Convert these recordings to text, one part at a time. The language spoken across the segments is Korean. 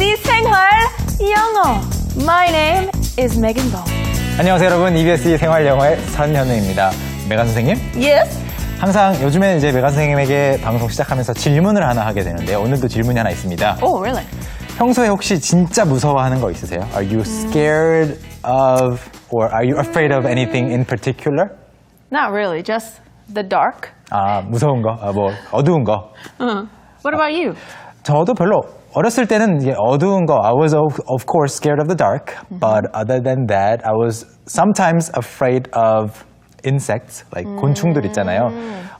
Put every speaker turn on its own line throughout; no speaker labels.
E EBSC 생활 영어. My name is Megan Bo.
안녕하세요 여러분 EBS 생활 영어의 선현우입니다. 메간 선생님.
Yes.
항상 요즘에 이제 메간 선생님에게 방송 시작하면서 질문을 하나 하게 되는데요. 오늘도 질문이 하나 있습니다.
Oh, really?
평소에 혹시 진짜 무서워하는 거 있으세요? Are you scared of or are you afraid of anything in particular?
Not really. Just the dark.
아 무서운 거, 아, 뭐 어두운 거.
What about you?
저도 별로 어렸을 때는 이게 어두운 거 I was of, of course scared of the dark, but other than that I was sometimes afraid of insects, like 곤충들 있잖아요.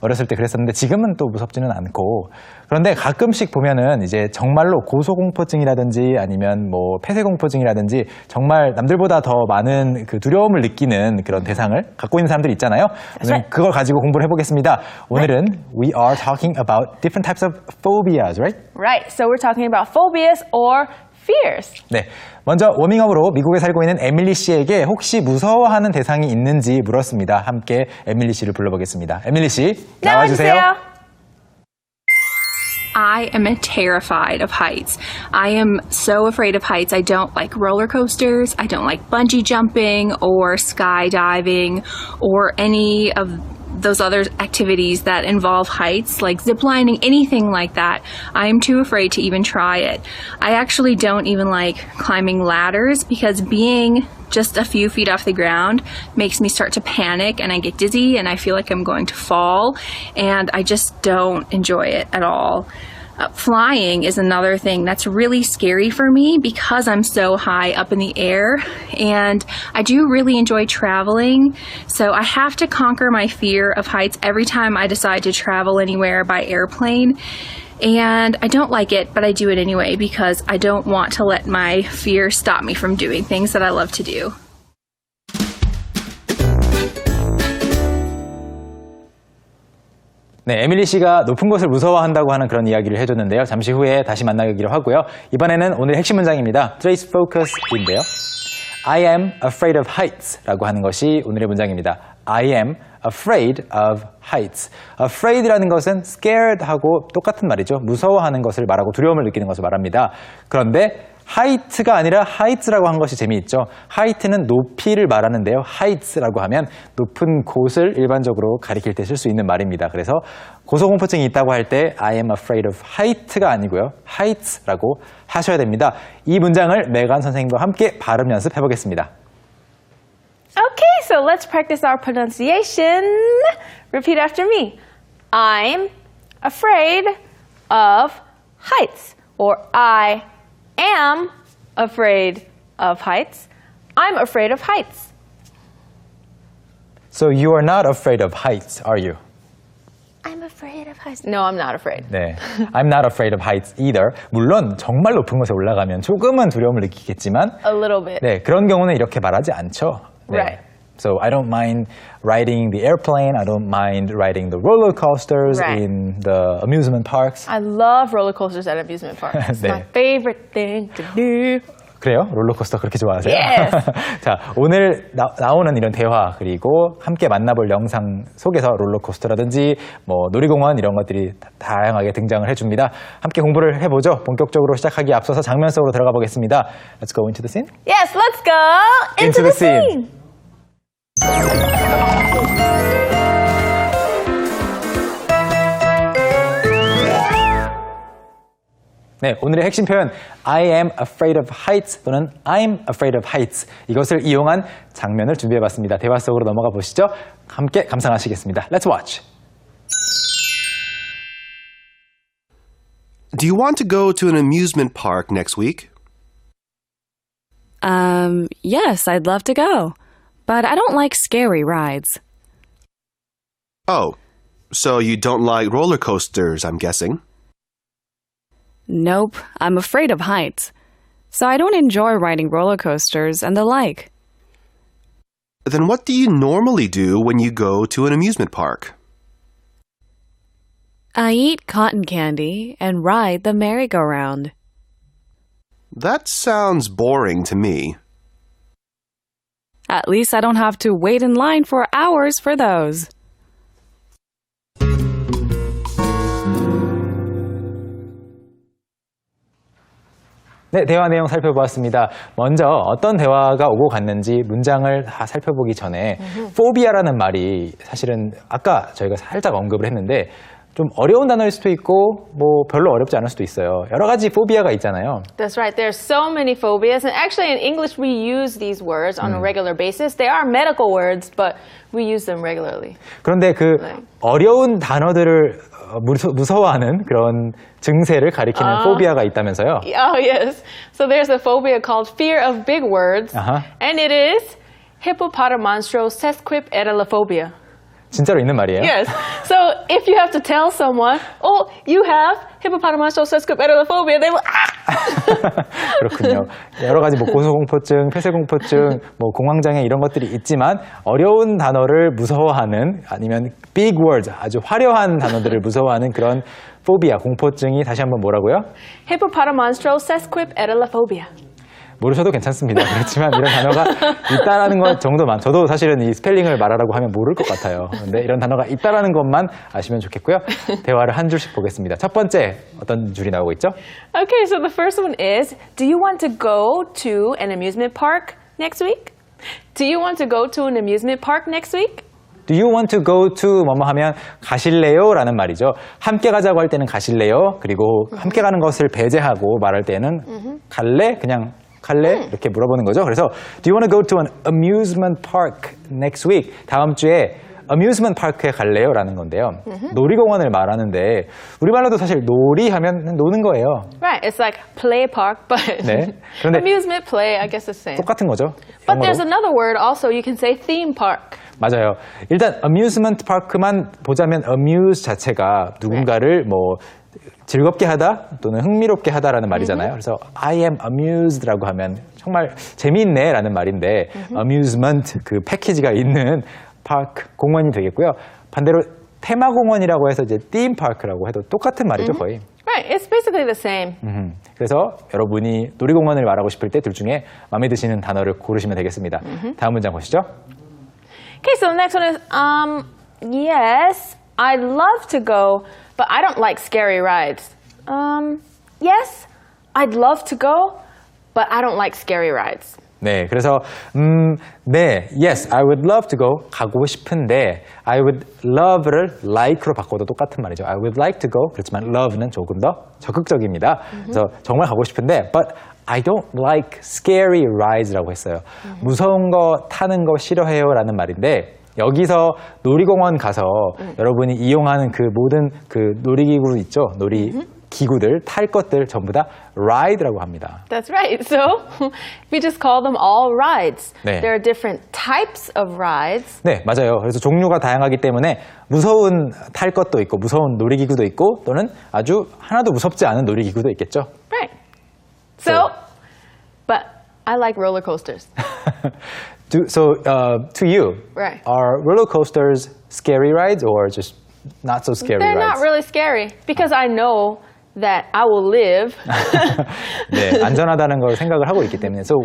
어렸을 때 그랬었는데 지금은 또 무섭지는 않고 그런데 가끔씩 보면은 이제 정말로 고소공포증이라든지 아니면 뭐 폐쇄공포증이라든지 정말 남들보다 더 많은 그 두려움을 느끼는 그런 대상을 갖고 있는 사람들이 있잖아요. 오늘
right.
그걸 가지고 공부를 해보겠습니다. 오늘은 we are talking about different types of phobias, right?
Right. So we're talking about phobias or fears.
네. 먼저 워밍업으로 미국에 살고 있는 에밀리 씨에게 혹시 무서워하는 대상이 있는지 물었습니다. 함께 에밀리 씨를 불러보겠습니다. 에밀리 씨, 나와주세요.
I am terrified of heights. I am so afraid of heights. I don't like roller coasters. I don't like bungee jumping or skydiving or any of those other activities that involve heights, like ziplining, anything like that. I am too afraid to even try it. I actually don't even like climbing ladders because being just a few feet off the ground makes me start to panic and I get dizzy and I feel like I'm going to fall and I just don't enjoy it at all. Uh, flying is another thing that's really scary for me because I'm so high up in the air and I do really enjoy traveling. So I have to conquer my fear of heights every time I decide to travel anywhere by airplane. And I don't like it, but I do it anyway because I don't want to let my fear stop me from doing things that I love to do.
네, 에밀리 씨가 높은 곳을 무서워한다고 하는 그런 이야기를 해줬는데요. 잠시 후에 다시 만나기로 하고요. 이번에는 오늘 핵심 문장입니다. Trace focus인데요. I am afraid of heights 라고 하는 것이 오늘의 문장입니다. I am afraid of heights. afraid라는 것은 scared 하고 똑같은 말이죠. 무서워하는 것을 말하고 두려움을 느끼는 것을 말합니다. 그런데 height가 아니라 heights라고 한 것이 재미있죠. height는 높이를 말하는데요. heights라고 하면 높은 곳을 일반적으로 가리킬 때 쓸 수 있는 말입니다. 그래서 고소공포증이 있다고 할 때 I am afraid of height가 아니고요. heights라고 하셔야 됩니다. 이 문장을 메간 선생님과 함께 발음 연습해 보겠습니다.
Okay, so let's practice our pronunciation. Repeat after me. I'm afraid of heights. Or I am afraid of heights. I'm afraid of heights.
So you are not afraid of heights, are you?
I'm afraid of heights. No, I'm not afraid.
네. I'm not afraid of heights either. 물론 정말 높은 곳에 올라가면 조금은 두려움을 느끼겠지만
A little bit.
네, 그런 경우는 이렇게 말하지 않죠. 네.
Right.
So I don't mind riding the airplane. I don't mind riding the roller coasters
Right.
in the amusement parks.
I love roller coasters at amusement parks. It's my
네.
favorite thing to do.
그래요? 롤러코스터 그렇게 좋아하세요?
Yes.
자, 오늘 나, 나오는 이런 대화 그리고 함께 만나볼 영상 속에서 롤러코스터라든지 뭐 놀이공원 이런 것들이 다- 다양하게 등장을 해줍니다. 함께 공부를 해보죠. 본격적으로 시작하기 앞서서 장면 속으로 들어가 보겠습니다. Let's go into the scene.
Yes, let's go into,
Into
the,
the scene.
scene.
네, 오늘의 핵심 표현 I am afraid of heights 또는 I'm afraid of heights 이것을 이용한 장면을 준비해봤습니다. 대화 속으로 넘어가 보시죠. 함께 감상하시겠습니다. Let's watch.
Do you want to go to an amusement park next week?
Um, yes, I'd love to go. But I don't like scary rides.
Oh, so you don't like roller coasters, I'm guessing.
Nope, I'm afraid of heights. So I don't enjoy riding roller coasters and the like.
Then what do you normally do when you go to an amusement park?
I eat cotton candy and ride the merry-go-round.
That sounds boring to me.
At least I don't have to wait in line for hours for those.
네, 대화 내용 살펴보았습니다. 먼저 어떤 대화가 오고 갔는지 문장을 다 살펴보기 전에 포비아라는 말이 사실은 아까 저희가 살짝 언급을 했는데 좀 어려운 단어일 수도 있고 뭐 별로 어렵지 않을 수도 있어요. 여러 가지 포비아가 있잖아요.
That's right. There's so many phobias. And actually, in English, we use these words on a regular basis. They are medical words, but we use them regularly.
그런데 그
네.
어려운 단어들을 어, 무서, 무서워하는 그런 증세를 가리키는 포비아가 있다면서요.
Oh, yes. So there's a phobia called fear of big words,
Uh-huh.
and it is hippopotamonstrosesquipedalophobia.
진짜로 있는 말이에요.
Yes. So if you have to tell someone, oh, you have hippopotamonstrosesquipedalophobia, they will, ah!
그렇군요. 여러 가지 뭐 고소공포증, 폐쇄공포증, 뭐 공황장애 이런 것들이 있지만 어려운 단어를 무서워하는 아니면 big words 아주 화려한 단어들을 무서워하는 그런 포비아 공포증이 다시 한번 뭐라고요?
hippopotamonstrosesquipedalophobia.
모르셔도 괜찮습니다. 그렇지만 이런 단어가 있다라는 것 정도만 저도 사실은 이 스펠링을 말하라고 하면 모를 것 같아요. 근데 이런 단어가 있다라는 것만 아시면 좋겠고요. 대화를 한 줄씩 보겠습니다. 첫 번째 어떤 줄이 나오고 있죠?
Okay, so the first one is Do you want to go to an amusement park next week? Do you want to go to an amusement park next week?
Do you want to go to 뭐뭐 하면 가실래요? 라는 말이죠. 함께 가자고 할 때는 가실래요? 그리고 함께 가는 것을 배제하고 말할 때는 갈래? 그냥 갈래? 이렇게 물어보는 거죠. 그래서 Do you want to go to an amusement park next week? 다음 주에 amusement park에 갈래요? 라는 건데요. 놀이공원을 말하는데 우리말로도 사실 놀이 하면 노는 거예요.
Right, it's like play park, but
네. 그런데-
amusement play, I guess the same.
똑같은 거죠.
But
영어로.
there's another word also, you can say theme park.
맞아요. 일단 amusement park만 보자면 amuse 자체가 누군가를 뭐 즐겁게 하다 또는 흥미롭게 하다라는 말이잖아요. 그래서 I am amused라고 하면 정말 재미있네라는 말인데 amusement 그 패키지가 있는 파크 공원이 되겠고요. 반대로 테마 공원이라고 해서 이제 theme park라고 해도 똑같은 말이죠, 거의.
Right, it's basically the same.
음, 그래서 여러분이 놀이공원을 말하고 싶을 때 둘 중에 마음에 드시는 단어를 고르시면 되겠습니다. 다음 문장 보시죠.
Okay, so the next one is um, yes, I'd love to go, but I don't like scary rides. Um, yes, I'd love to go, but I don't like scary rides.
네, 그래서 음, 네, yes, I would love to go 가고 싶은데 I would love를 like로 바꿔도 똑같은 말이죠. I would like to go 그렇지만 love는 조금 더 적극적입니다. 그래서 정말 가고 싶은데 but I don't like scary rides라고 했어요. 무서운 거 타는 거 싫어해요라는 말인데 여기서 놀이공원 가서 여러분이 이용하는 그 모든 그 놀이기구 있죠, 놀이 기구들 탈 것들 전부 다 ride라고 합니다.
That's right. So we just call them all rides.
네.
There are different types of rides.
네, 맞아요. 그래서 종류가 다양하기 때문에 무서운 탈 것도 있고 무서운 놀이기구도 있고 또는 아주 하나도 무섭지 않은 놀이기구도 있겠죠.
Right. So, but I like roller coasters.
Do, so, uh, to you,
Right.
are roller coasters scary rides or just not so scary
They're
rides?
not really scary because I know that I will live.
네, 안전하다는 걸 생각을 하고 있기 때문에. So,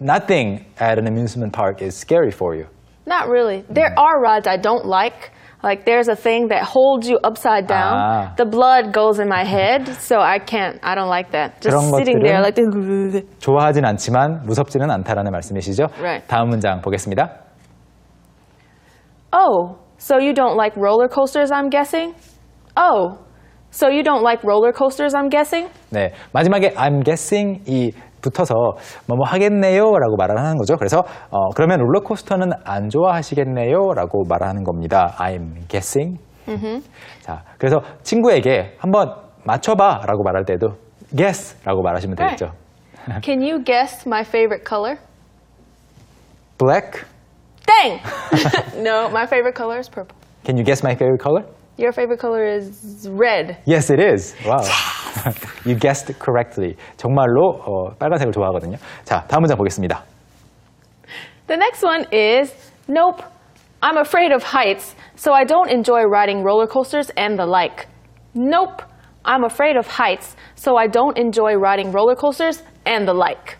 nothing at an amusement park is scary for you.
Not really. There are rides I don't like. Like there's a thing that holds you upside down.
Ah.
The blood goes in my head, so I can't. I don't like that. Just
그런
sitting there like
것들은-
this.
좋아하진 않지만 무섭지는 않다라는 말씀이시죠?
Right.
다음 문장 보겠습니다.
Oh, so you don't like roller coasters? I'm guessing. Oh, so you don't like roller coasters? I'm guessing.
네, 마지막에 I'm guessing 이 붙어서 뭐 뭐 하겠네요라고 말을 하는 거죠. 그래서 어, 그러면 롤러코스터는 안 좋아하시겠네요라고 말하는 겁니다. I'm guessing. 자, 그래서 친구에게 한번 맞춰봐라고 말할 때도 guess라고 말하시면 되겠죠.
Can you guess my favorite color?
Black.
Dang! no, my favorite color is purple.
Can you guess my favorite color?
Your favorite color is red.
Yes, it is. Wow. You guessed correctly. 정말로 어, 빨간색을 좋아하거든요. 자, 다음 문장 보겠습니다.
The next one is Nope. I'm afraid of heights, so I don't enjoy riding roller coasters and the like. Nope. I'm afraid of heights, so I don't enjoy riding roller coasters and the like.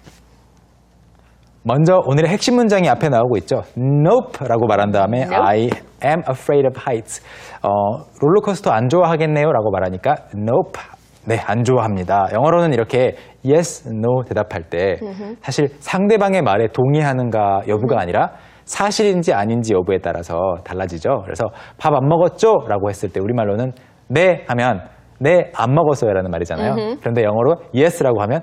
먼저 오늘의 핵심 문장이 앞에 나오고 있죠. Nope라고 말한 다음에
Nope.
I am afraid of heights. 어, 롤러코스터 안 좋아하겠네요라고 말하니까 Nope, 네, 안 좋아합니다. 영어로는 이렇게 yes, no 대답할 때 사실 상대방의 말에 동의하는가 여부가 아니라 사실인지 아닌지 여부에 따라서 달라지죠. 그래서 밥 안 먹었죠? 라고 했을 때 우리말로는 네 하면 네, 안 먹었어요 라는 말이잖아요. 그런데 영어로 yes라고 하면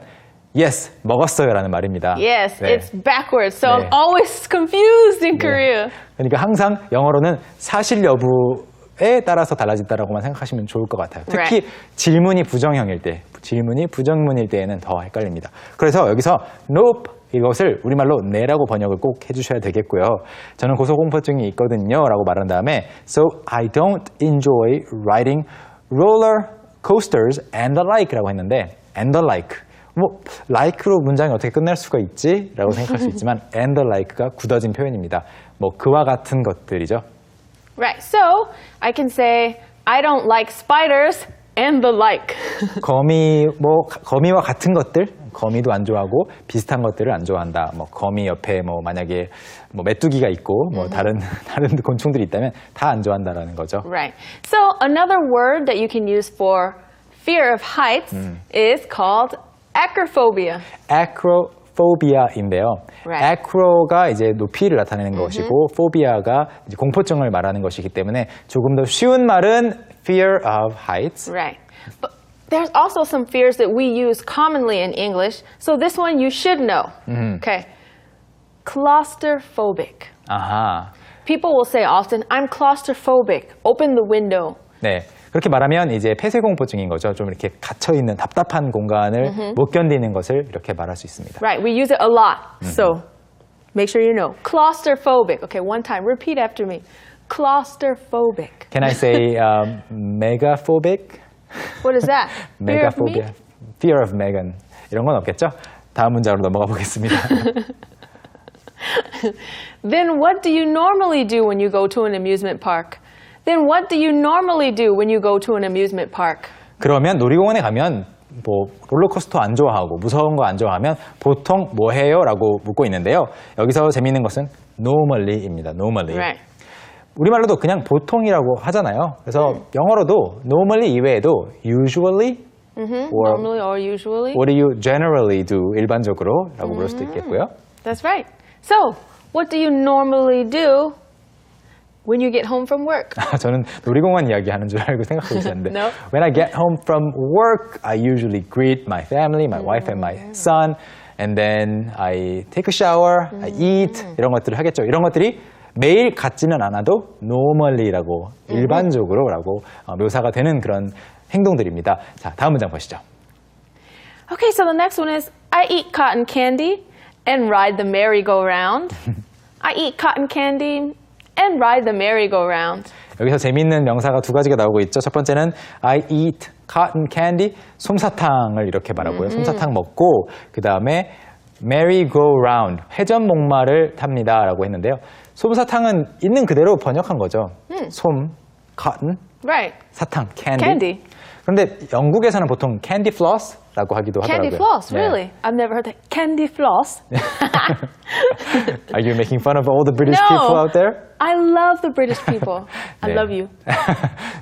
yes, 먹었어요 라는 말입니다.
Yes,
네.
it's backwards. So
네.
I'm always confused in Korea.
그러니까 항상 영어로는 사실 여부 에 따라서 달라진다라고만 생각하시면 좋을 것 같아요. 특히
Right.
질문이 부정형일 때, 질문이 부정문일 때에는 더 헷갈립니다. 그래서 여기서 nope 이것을 우리말로 네라고 번역을 꼭 해주셔야 되겠고요. 저는 고소공포증이 있거든요. 라고 말한 다음에 So I don't enjoy riding roller coasters and the like 라고 했는데 and the like 뭐 like로 문장이 어떻게 끝날 수가 있지? 라고 생각할 수 있지만 and the like가 굳어진 표현입니다. 뭐 그와 같은 것들이죠.
Right. So I can say, I don't like spiders and the like.
거미 뭐 가- 거미와 같은 것들 거미도 안 좋아하고 비슷한 것들을 안 좋아한다. 뭐 거미 옆에 뭐 만약에 뭐 메뚜기가 있고 뭐 다른 다른 곤충들이 있다면 다 안 좋아한다라는 거죠.
right. So another word that you can use for fear of heights is called acrophobia.
acrophobia인데요.
Right.
acro가 이제 높이를 나타내는 것이고 phobia가 이제 공포증을 말하는 것이기 때문에 조금 더 쉬운 말은 fear of heights.
Right. But there's also some fears that we use commonly in English. So this one you should know. Okay. Claustrophobic.
아하.
People will say often, I'm claustrophobic. Open the window.
네. 그렇게 말하면 이제 폐쇄공포증인 거죠. 좀 이렇게 갇혀 있는 답답한 공간을 못 견디는 것을 이렇게 말할 수 있습니다.
Right. We use it a lot. So make sure you know. Claustrophobic. Okay, one time. Repeat after me. Claustrophobic.
Can I say um, megaphobic?
What is that?
Megaphobia. Fear of Megan. 이런 건 없겠죠? 다음 문장으로 넘어가 보겠습니다.
Then what do you normally do when you go to an amusement park? Then what do you normally do when you go to an amusement park?
그러면 놀이공원에 가면 뭐 롤러코스터 안 좋아하고 무서운 거 안 좋아하면 보통 뭐 해요? 라고 묻고 있는데요. 여기서 재미있는 것은 normally입니다. normally.
Right.
우리말로도 그냥 보통이라고 하잖아요. 그래서 영어로도 normally 이외에도 usually or
Normally or usually?
what do you generally do 일반적으로 라고 부를 수도 있겠고요.
That's right. So, what do you normally do when you get home from work?
아, 저는 놀이공원 이야기하는 줄 알고 생각하고 있었는데
No.
When I get home from work, I usually greet my family, my wife and my son and then I take a shower, I eat 이런 것들을 하겠죠. 이런 것들이 매일 같지는 않아도 normally라고 일반적으로라고 어, 묘사가 되는 그런 행동들입니다. 자, 다음 문장 보시죠.
Okay, so the next one is I eat cotton candy and ride the merry-go-round. I eat cotton candy and ride the merry-go-round.
여기서 재미있는 명사가 두 가지가 나오고 있죠. 첫 번째는 I eat cotton candy, 솜사탕을 이렇게 말하고요. 솜사탕 먹고 그 다음에 merry go round, 회전 목마를 탑니다 라고 했는데요. 솜사탕은 있는 그대로 번역한 거죠. 솜, cotton,
Right.
사탕, candy.
Candy.
그런데 영국에서는 보통 candy floss 라고 하기도
Candy
하더라고요.
floss,
네.
really? I've never heard that. Candy floss?
Are you making fun of all the British
No.
people out there?
I love the British people. I
네.
love you.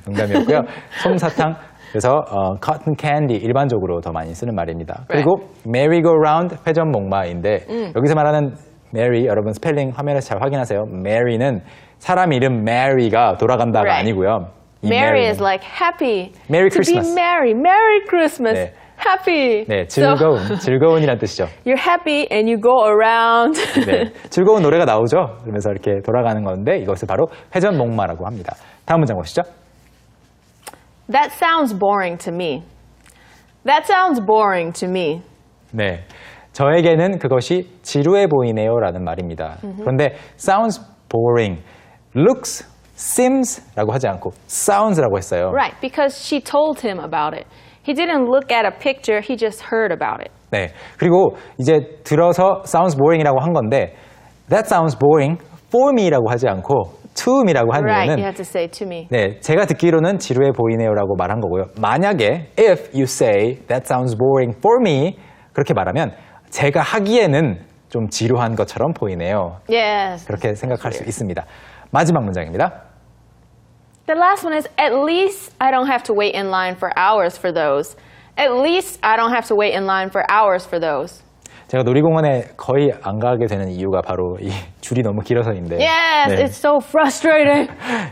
농담이었고요. 솜사탕. 그래서 어, cotton candy 일반적으로 더 많이 쓰는 말입니다. 그리고 merry-go-round 회전 목마인데
음.
여기서 말하는 Mary 여러분 스펠링 화면에서 잘 확인하세요. Mary는 사람 이름 Mary가 돌아간다가
Right.
아니고요. 이
Merry is like happy.
Merry
to
Christmas.
be merry. Merry Christmas.
네.
Happy.
네, 즐거운, 즐거운이란 뜻이죠.
you're happy and you go around.
네, 즐거운 노래가 나오죠. 그러면서 이렇게 돌아가는 건데 이것을 바로 회전 목마라고 합니다. 다음 문장 보시죠.
that sounds boring to me. That sounds boring to me.
네. 저에게는 그것이 지루해 보이네요 라는 말입니다. 그런데 sounds boring, looks, seems 라고 하지 않고 sounds라고 했어요.
Right, because she told him about it. He didn't look at a picture, he just heard about it.
네. 그리고 이제 들어서 sounds boring이라고 한 건데 that sounds boring for me라고 하지 않고 to me라고 한
Right,
이유는
you have to say to me.
네, 제가 듣기로는 지루해 보이네요라고 말한 거고요. 만약에 if you say that sounds boring for me 그렇게 말하면 제가 하기에는 좀 지루한 것처럼 보이네요.
Yes.
그렇게 생각할 수 있습니다. 마지막 문장입니다.
The last one is at least I don't have to wait in line for hours for those. At least I don't have to wait in line for hours for those.
제가 놀이공원에 거의 안 가게 되는 이유가 바로 이 줄이 너무 길어서인데.
Yes,
네.
it's so frustrating.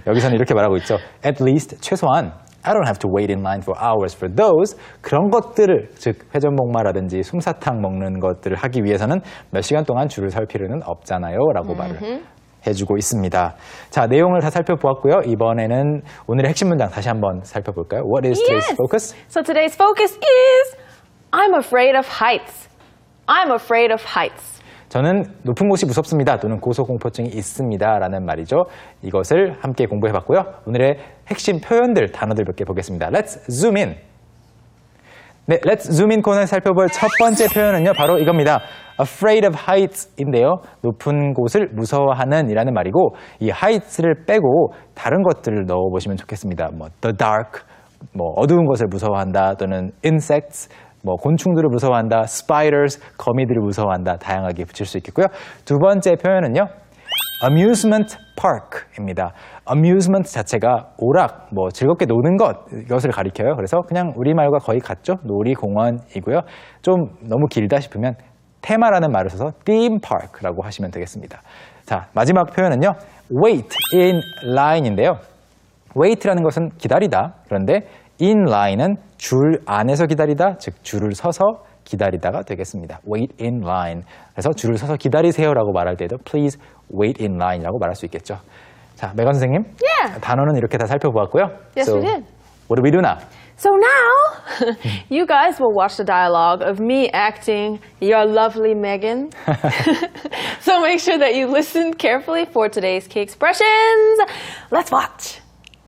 여기서는 이렇게 말하고 있죠. At least 최소한 I don't have to wait in line for hours for those 그런 것들을 즉 회전목마라든지 솜사탕 먹는 것들을 하기 위해서는 몇 시간 동안 줄을 설 필요는 없잖아요라고 말을 해주고 있습니다. 자 내용을 다 살펴보았고요. 이번에는 오늘의 핵심 문장 다시 한번 살펴볼까요? What is today's
Yes.
focus?
So today's focus is I'm afraid of heights. I'm afraid of heights.
저는 높은 곳이 무섭습니다 또는 고소공포증이 있습니다 라는 말이죠. 이것을 함께 공부해봤고요. 오늘의 핵심 표현들, 단어들 몇 개 보겠습니다. Let's zoom in. 네, Let's zoom in 코너에 살펴볼 첫 번째 표현은요, 바로 이겁니다. afraid of heights인데요. 높은 곳을 무서워하는 이라는 말이고, 이 heights를 빼고 다른 것들을 넣어보시면 좋겠습니다. 뭐, the dark, 뭐, 어두운 것을 무서워한다, 또는 insects, 뭐, 곤충들을 무서워한다, spiders, 거미들을 무서워한다, 다양하게 붙일 수 있겠고요. 두 번째 표현은요, amusement park입니다. amusement 자체가 오락, 뭐 즐겁게 노는 것, 이것을 가리켜요. 그래서 그냥 우리말과 거의 같죠? 놀이공원이고요. 좀 너무 길다 싶으면 테마라는 말을 써서 theme park라고 하시면 되겠습니다. 자, 마지막 표현은요. wait in line인데요. wait라는 것은 기다리다. 그런데 in line은 줄 안에서 기다리다, 즉 줄을 서서 기다리다가 되겠습니다. wait in line. 그래서 줄을 서서 기다리세요라고 말할 때도 please wait in line이라고 말할 수 있겠죠. 자, 메간 선생님.
Yeah.
단어는 이렇게 다 살펴보았고요.
Yes,
so,
we did.
What do we do now?
So now, you guys will watch the dialogue of me acting your lovely Megan. so make sure that you listen carefully for today's key expressions. Let's watch.